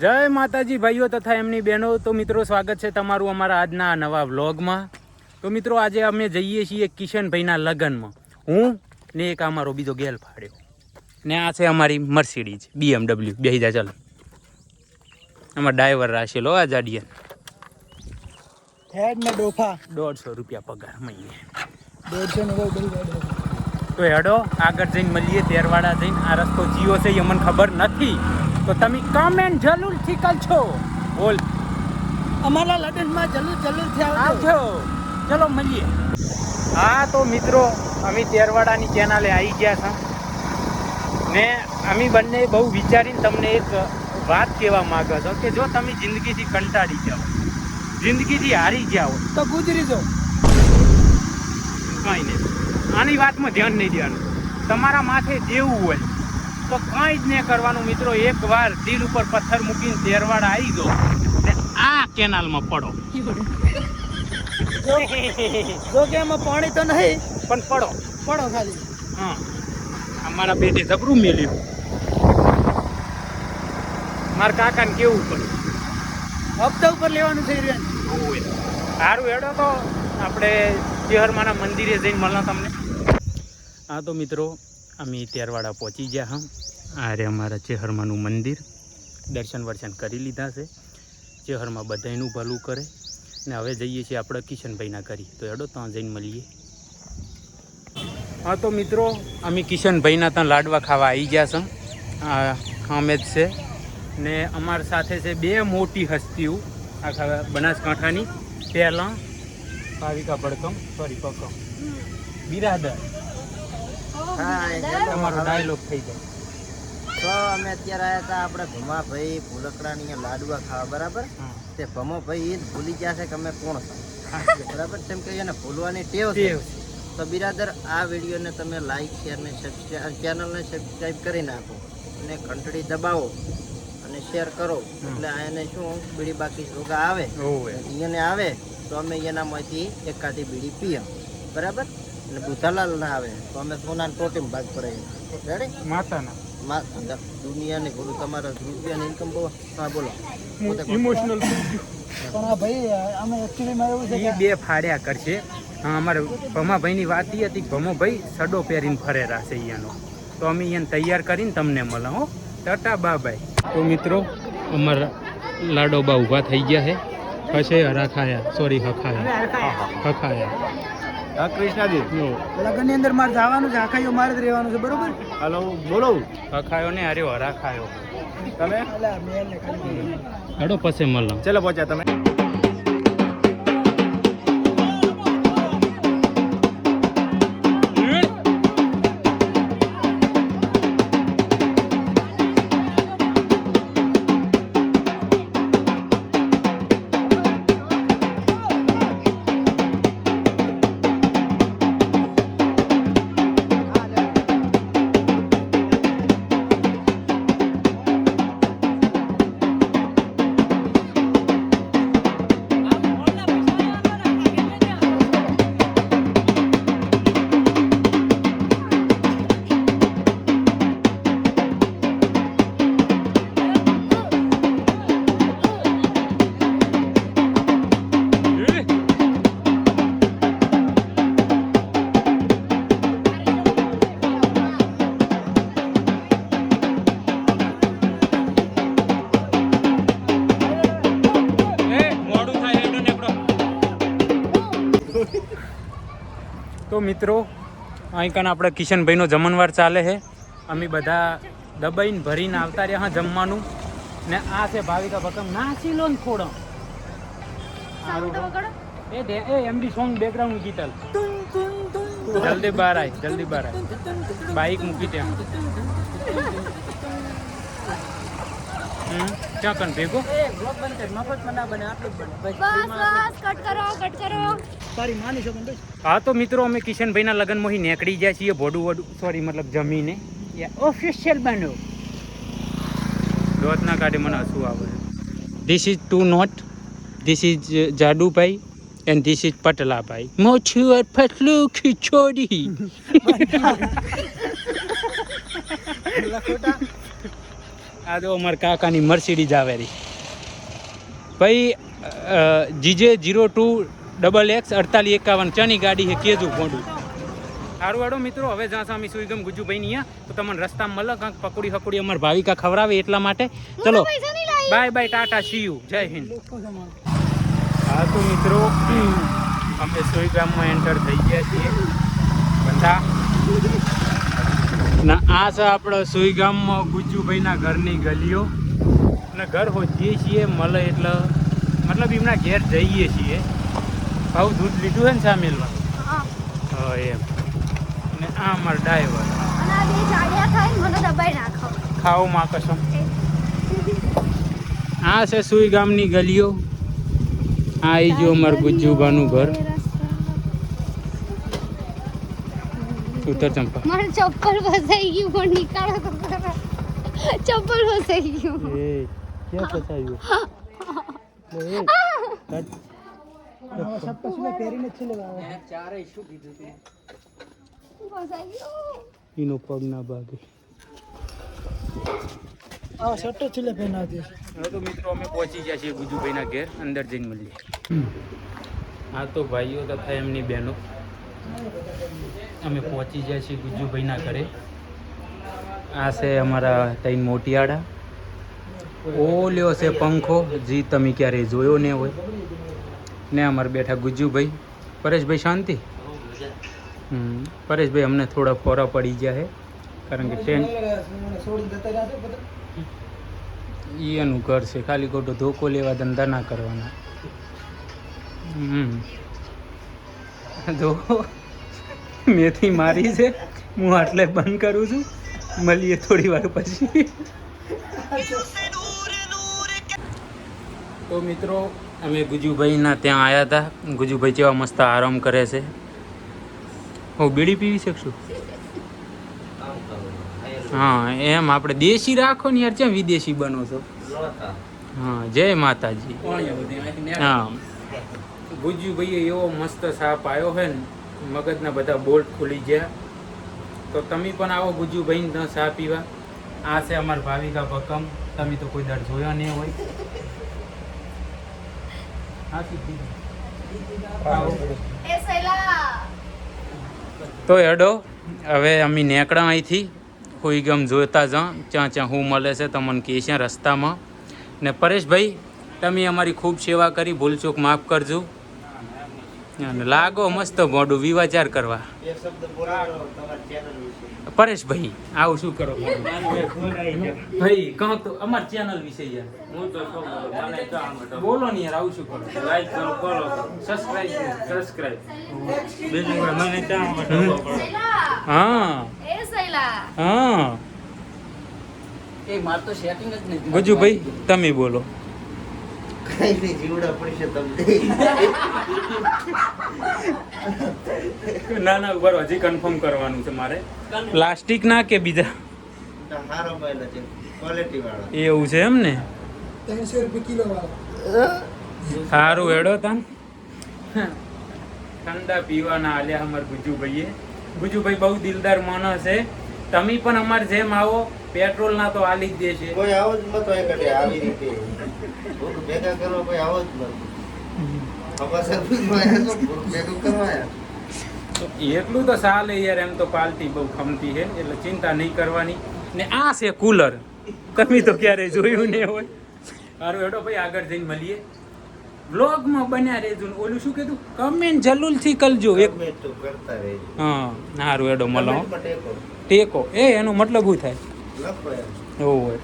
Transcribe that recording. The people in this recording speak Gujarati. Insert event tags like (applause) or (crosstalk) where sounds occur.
જય માતાજી ભાઈઓ તથા એમની બહેનો. તો મિત્રો સ્વાગત છે તમારું અમારા આજના આ નવા વ્લોગમાં. તો મિત્રો આજે અમે જઈએ છીએ કિશનભાઈના લગ્નમાં. હું ને એક અમારો બીજો ગેલ ફાડ્યો ને આ છે અમારી મર્સિડીઝ બીએમડબલ્યુ બે જા ચાલો. આમાં ડ્રાઈવર રાખેલો આ જાડિયન. દોઢસો રૂપિયા પગાર મહિને. બહુ તો હેડો આગળ જઈને મળીએ તેરવાડા જઈને. આ રસ્તો જીઓ છે એ મને ખબર નથી. તો તમે કમેન્ટ જરૂરથી કરજો. બોલ. અમારા લગ્નમાં જરૂર જલ્દીથી આવજો. આવજો. ચલો મળીએ. હા તો મિત્રો અમે તેરવાડાની ચેનલે આવી ગયા છે. ને અમે બંને બહુ વિચારીને તમને એક વાત કહેવા માંગો છો કે જો તમે જિંદગીથી કંટાળી જાઓ જિંદગીથી હારી જાઓ તો ગુજરી જો કંઈ નહીં. આની વાતમાં ધ્યાન નહીં દેવાનું. તમારા માથે દેવું હોય તો કંઈ જ નહીં કરવાનું મિત્રો એકવાર દિલ ઉપર પથ્થર મૂકીને તેરવાડ આવી ગયો. ને આ કેનાલમાં પડો. જો કે એમાં પાણી તો નહીં. પણ પડો. પડો ખાલી. હા. અમારા બેટે જબરું મેલ્યું. મારા કાકાને કેવું પડ્યું હપ્તા ઉપર લેવાનું થઈ રહ્યું સારું હેડો તો. આપણે ચેહરમાના મંદિરે જઈને મળો તમને. હા તો મિત્રો અમે તેરવાડા પહોંચી ગયા હમ આ રે અમારા ચેહરમાનું મંદિર. દર્શન વર્શન કરી લીધા છે. ચેહરમાં બધાયનું ભલું કરે. ને હવે જઈએ છીએ આપણે કિશનભાઈના કરી તો એડો ત્યાં જઈને મળીએ. હા તો મિત્રો, અમે કિશનભાઈના ત્યાં લાડવા ખાવા આવી ગયા છે. આ હામેદ છે. ને અમારી સાથે છે બે મોટી હસ્તીઓ. આખા બનાસકાંઠાની. પહેલાં ભાવિકા ભડકમ, સોરી પકમ બિરાદર. તમારો ડાયલોગ થઈ જાય. તો અમે અત્યારે આવ્યા હતા આપણે ભમાભાઈ ભૂલકડાની લાડવા ખાવા બરાબર? હા. તે ભમોભાઈ એ ભૂલી ગયા છે કે અમે કોણ છે બરાબર તેમ કે એને ભૂલવાની ટેવ છે. તો બિરાદર આ વિડીયોને તમે લાઈક શેર ને સબસ્ક્રાઈબ ચેનલને સબસ્ક્રાઈબ કરી નાખો અને ઘંટડી દબાવો અને શેર કરો. એટલે એને શું બીડી બાકી રોગા આવે એને આવે તો અમે એનામાંથી એક કાઢી બીડી પીએ. બરાબર? અને બુધાલાલ ના આવે. તો અમે સોના ટોટીમ ભાગ પડે રેડી માતાના. માં દુનિયાની બોલું તમારા રૂપિયાની ઇન્કમ બહુ હા બોલો. ઇમોશનલ પણ આ ભાઈ અમે એકચ્યુઅલીમાં એવું છે એ કે બે ફાડ્યા કરશે. અમારે ભમાભાઈની વાત એ હતી કે ભમોભાઈ સડો પહેરીને ફરે છે અહીંયાનો તો અમે અહીંયા તૈયાર કરીને તમને મળે હો ટાટા બાબાઈ તો મિત્રો અમારા લાડોબા ઊભા થઈ ગયા છે. પછી હરાખાયા. સોરી હખાયા. હખાયા. હા કૃષ્ણાજી. નો લગ્નની અંદર મારે જવાનું છે આખાયો મારે જ રહેવાનું છે બરોબર? હાલો બોલો. હખાયો ને અરે તમે? મેલ ને ખાલી હડો પછી મળો. ચલો પહોંચ્યા તમે. તો મિત્રો અહીં કાન આપણે કિશનભાઈનો જમણવાર ચાલે છે. અમે બધા દબાઈને ભરીને આવતા રહ્યા જમવાનું. ને આ છે ભાવિકા ભકમ નાસી લો ને થોડો એ દે એ એમડી સોંગ બેકગ્રાઉન્ડ ગીતલ જલ્દી બહાર આય જલ્દી બહાર આય. બાઈક મૂકી ત્યાં બંધ કર મફતમાં ના બને આટલું જ બને. બસ બસ ફ્રીમાં આટલું બસ કટ કરો કટ કરો. તારી માની શકો ને હા તો મિત્રો અમે કિશનભાઈના લગ્નમાં અહીં નીકળી જાય છીએ ભોડું વડું સોરી મતલબ જમીને. ઓફિશિયલ બન્યો. દોતના કાઢે મને હસવું આવે this is two note this is જાડુભાઈ and this is પટલાભાઈ. મોછું પટલું ખિચોડી. (laughs) આ જો અમારા કાકાની મર્સિડીઝ આવેલી. ભાઈ GJ zero two double X અડતાલીસ એકાવન ચાની ગાડી છે કેજું મોડું સારું વાળો મિત્રો, હવે જ્યાં સામી સુઈગમ ગુજુભાઈ ની તો તમને રસ્તામાં મળે કાંક પકડી હકડી અમારા ભાવિકા ખવડાવે એટલા માટે. ચલો, બાય બાય, ટાટા સીયુ જય હિન્દ. હા, તો મિત્રો, અમે સોઈગામમાં એન્ટર થઈ ગયા છીએ. બધા ના આ છે આપણે સુઈગામમાં ગુજ્જુભાઈના ઘરની ગલીઓ. અને ઘર હોઈએ છીએ મળે એટલે મતલબ એમના ઘેર જઈએ છીએ. ભાવ દૂધ લીધું છે ને સામેલમાં? હા. એમ. ને આ અમારો ડ્રાઈવર. ખાવામાં કસમ. આ છે સુઈગામની ગલીઓ. આ આવી જો અમારું ગુજ્જુભાનું ઘર. ઉત્તર ચંપા. મારું ચપ્પલ ફસાઈ ગયું પણ નીકાળો તો. ચપ્પલ ફસાઈ ગયું. એ ક્યાં ફસાયું? પહેરીને છે લેવા ફસાઈ ગયું. એનો પગ ના ભાગે આ હવે તો મિત્રો અમે પહોંચી ગયા છીએ ગુજુભાઈના ઘેર અંદર જઈને મળીએ. હા તો ભાઈઓ તથા એમની બહેનો. અમે પહોંચી જાય છીએ ગુજુભાઈના ઘરે. આ છે અમારા ત્યાં મોટિયાળા. ઓલ્યો છે પંખો. જી, તમે ક્યારેય જોયો ને હોય. ને અમારે બેઠા ગુજ્જુભાઈ. પરેશભાઈ, શાંતિ? હમ, પરેશભાઈ અમને થોડા ફોરા પડી ગયા છે કારણ કે ટ્રેન છે એનું ઘર છે. ખાલી ખોટો ધોકો લેવા ધંધા ના કરવાના. હમ. જો મેથી મારી છે. હું આટલે બંધ કરું છું. મળીએ થોડી વાર પછી. તો મિત્રો અમે ગુજુભાઈના ત્યાં આવ્યા હતા. ગુજુભાઈ જેવા મસ્ત આરામ કરે છે. હું બીડી પીવી શકશું? હા એમ આપણે દેશી રાખો ને યાર કેમ વિદેશી બનો છો? હા જય માતાજી. હા. ગુજ્જુભાઈએ એવો મસ્ત સાપ આવ્યો છે ને મગજના બધા બોલ્ટ ખુલી ગયા. તો તમે પણ આવો ગુજુભાઈને ન સા પીવા. આ છે અમાર ભાવિકા ભકમ તમે તો કોઈ દર જોયા નહીં હોય. તો હેડો હવે અમે નેકડા અહીંથી. કોઈ ગમ જોતા જા ત્યાં ત્યાં હું મળે છે તમને કહે છે રસ્તામાં. ને પરેશભાઈ તમે અમારી ખૂબ સેવા કરી. ભૂલચૂક માફ કરજો. લાગો મસ્ત મોડું વિવાચાર કરવા. પરેશ શબ્દ બોલો તમારી ચેનલ વિશે. પરેશભાઈ આવું શું કરો? ભાઈ કહો તો અમાર ચેનલ વિશે યાર. હું તો બોલો? ને યાર આવું શું કરો? લાઈક કરો કરો. સબસ્ક્રાઇબ સબસ્ક્રાઇબ બીજું કોઈ? મને કામ હા. એ સૈલા હા. એ માર તો સેટિંગ જ નહીં ગુજુભાઈ તમે બોલો. કઈ જીવડા પડશે તમને. ના ના ઉપર હજી કન્ફર્મ કરવાનું છે મારે. પ્લાસ્ટિક ના કે બીજા? હારો માયલો છે ક્વોલિટી વાળો. એવું છે એમ ને ત્રણસો રૂપિયા કિલો વાળો. સારું હેડો તન. ઠંડા પીવાના આલ્યા અમાર ગુજુભાઈએ. ગુજુભાઈ બહુ દિલદાર માણસ છે. તમે પણ અમાર જેમ આવો પેટ્રોલ ના તો આલી જ દેશે કોઈ આવો જ મત હોય કડે આવી રીતે. ભૂખ ભેગા કરો કોઈ આવો જ મત ભેગું એટલું તો ચાલે યાર એમ તો પાલટી બહુ ખમતી છે એટલે ચિંતા નહીં કરવાની. ને આ છે કુલર તમે તો ક્યારેય જોયું નહીં હોય. સારું એડો ભાઈ આગળ જઈને મળીએ. વ્લોગમાં બન્યા રહેજો ને. ઓલું શું કીધું? કમેન્ટ જલ્દીથી કરજો. એક. હા સારું એડો મળો. ટેકો. એ એનો મતલબ શું થાય ઓ એમ. એવું હોય